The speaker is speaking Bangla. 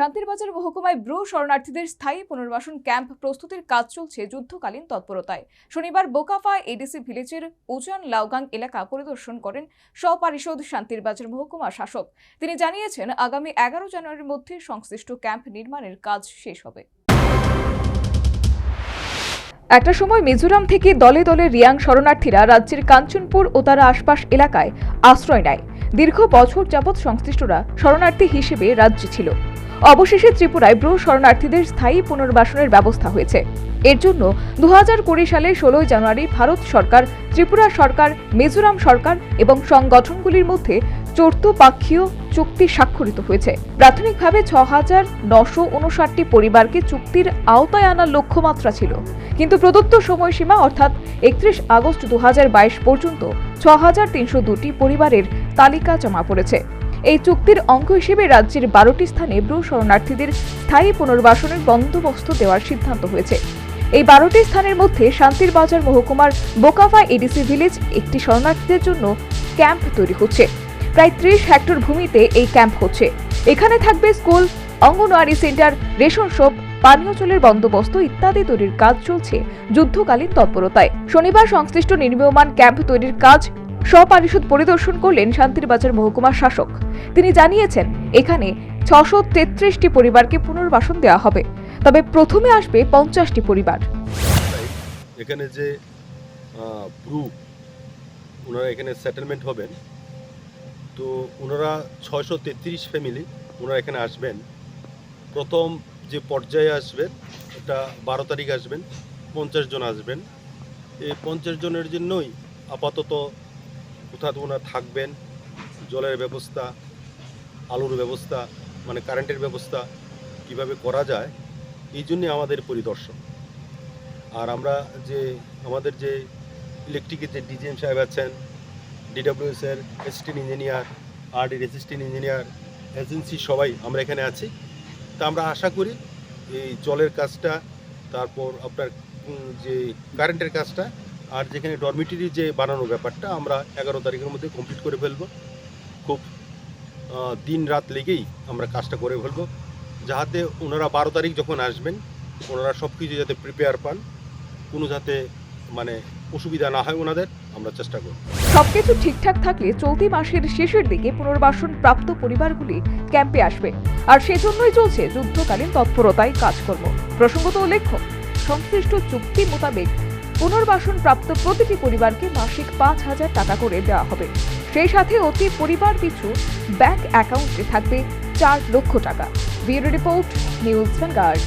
শান্তিরবাজার মহকুমায় ব্রু শরণার্থীদের স্থায়ী পুনর্বাসন ক্যাম্প প্রস্তুতির কাজ চলছে যুদ্ধকালীন তৎপরতায়। শনিবার বোকাফা এডিসি ভিলেজের উজান লাউগাং এলাকা পরিদর্শন করেন স্বপারিষদ শান্তিরবাজার মহকুমা শাসক। তিনি জানিয়েছেন, আগামী এগারো জানুয়ারির মধ্যে সংশ্লিষ্ট ক্যাম্প নির্মাণের কাজ শেষ হবে। একটা সময় মিজোরাম থেকে দলে দলে রিয়াং শরণার্থীরা রাজ্যের কাঞ্চনপুর ও তার আশপাশ এলাকায় আশ্রয় নেয়। দীর্ঘ বছর যাবৎ সংশ্লিষ্টরা শরণার্থী হিসেবে রাজ্যে ছিল। অবশেষে ত্রিপুরায় ব্রু শরণার্থীদের স্থায়ী পুনর্বাসনের ব্যবস্থা হয়েছে। এর জন্য দু কুড়ি সালে ষোলোই জানুয়ারি ভারত সরকার, ত্রিপুরা সরকার, মিজোরাম সরকার এবং সংগঠনগুলির মধ্যে চর্তুপাক্ষীয় চুক্তি স্বাক্ষরিত হয়েছে। প্রাথমিকভাবে ছ হাজার নশো উনষাটটি পরিবারকে চুক্তির আওতায় আনার লক্ষ্যমাত্রা ছিল। কিন্তু প্রদত্ত সময়সীমা অর্থাৎ একত্রিশ আগস্ট দু হাজার বাইশ পর্যন্ত ছ হাজার তিনশো দুটি পরিবারের তালিকা জমা পড়েছে। এই চুক্তির অঙ্গ হিসেবে রাজ্যের বারোটি স্থানে ব্রু শরণার্থীদের স্থায়ী পুনর্বাসনের বন্দোবস্ত দেওয়ার সিদ্ধান্ত হয়েছে। এই বারোটি স্থানের মধ্যে শান্তির বাজার মহকুমার বোকাফা এডিসি ভিলেজ একটি শরণার্থীদের জন্য ক্যাম্প তৈরি হচ্ছে। প্রায় ত্রিশ হেক্টর ভূমিতে এই ক্যাম্প হচ্ছে। এখানে থাকবে school, anganwadi centre, ration shop, পানীয় জলের বন্দোবস্ত ইত্যাদি তৈরির কাজ চলছে যুদ্ধকালীন তৎপরতায়। শনিবার সংশ্লিষ্ট নির্মীয়মান ক্যাম্প তৈরির কাজ স্বপারিষদ পরিদর্শন করলেন শান্তিরবাজার মহকুমার শাসক। তিনি জানিয়েছেন, এখানে ছশো তেত্রিশটি পরিবারকে পুনর্বাসন দেওয়া হবে। তবে প্রথমে আসবে পঞ্চাশটি পরিবার। এখানে যে ব্রু ওনারা এখানে সেটেলমেন্ট হবেন। তো ওনারা ছয়শো তেত্রিশ ফ্যামিলি ওনারা এখানে আসবেন। প্রথম যে পর্যায়ে আসবেন, এটা বারো তারিখ আসবেন, পঞ্চাশ জন আসবেন। এই পঞ্চাশ জনের জন্যই আপাতত কোথাও ওনারা থাকবেন, জলের ব্যবস্থা, আলোর ব্যবস্থা মানে কারেন্টের ব্যবস্থা কীভাবে করা যায়, এই জন্যে আমাদের পরিদর্শন। আর আমরা যে, আমাদের যে ইলেকট্রিকের যে ডিজিএম সাহেব আছেন ডিডাব্লিউএস এর অ্যাসিস্ট্যান্ট ইঞ্জিনিয়ার আরডির অ্যাসিস্ট্যান্ট ইঞ্জিনিয়ার এজেন্সি সবাই আমরা এখানে আছি। তা আমরা আশা করি এই জলের কাজটা, তারপর আপনার যে কারেন্টের কাজটা আর যেখানে ডরমিটরি যে বানানোর ব্যাপারটা, আমরা এগারো তারিখের মধ্যে কমপ্লিট করে ফেলব। খুব দিন রাত লেগেই আমরা কাজটা করে ফেলব। যাতে ওনারা বারো তারিখ যখন আসবেন, ওনারা সব কিছু যাতে প্রিপেয়ার পান, কোনো যাতে মানে অসুবিধা না হয় ওনাদের, আমরা চেষ্টা করব। সবকিছু ঠিকঠাক থাকলে চলতি মাসের শেষের দিকে পুনর্বাসন প্রাপ্ত পরিবারগুলি ক্যাম্পে আসবে। আর সেজন্যই চলছে যুদ্ধকালীন তৎপরতায় কাজকর্ম। প্রসঙ্গত উল্লেখ্য, সংশ্লিষ্ট চুক্তি মোতাবেক পুনর্বাসন প্রাপ্ত প্রতিটি পরিবারকে মাসিক পাঁচ হাজার টাকা করে দেওয়া হবে। সেই সাথে অতি পরিবার পিছু ব্যাংক অ্যাকাউন্টে থাকবে চার লক্ষ টাকা। Bureau report, News Vanguard.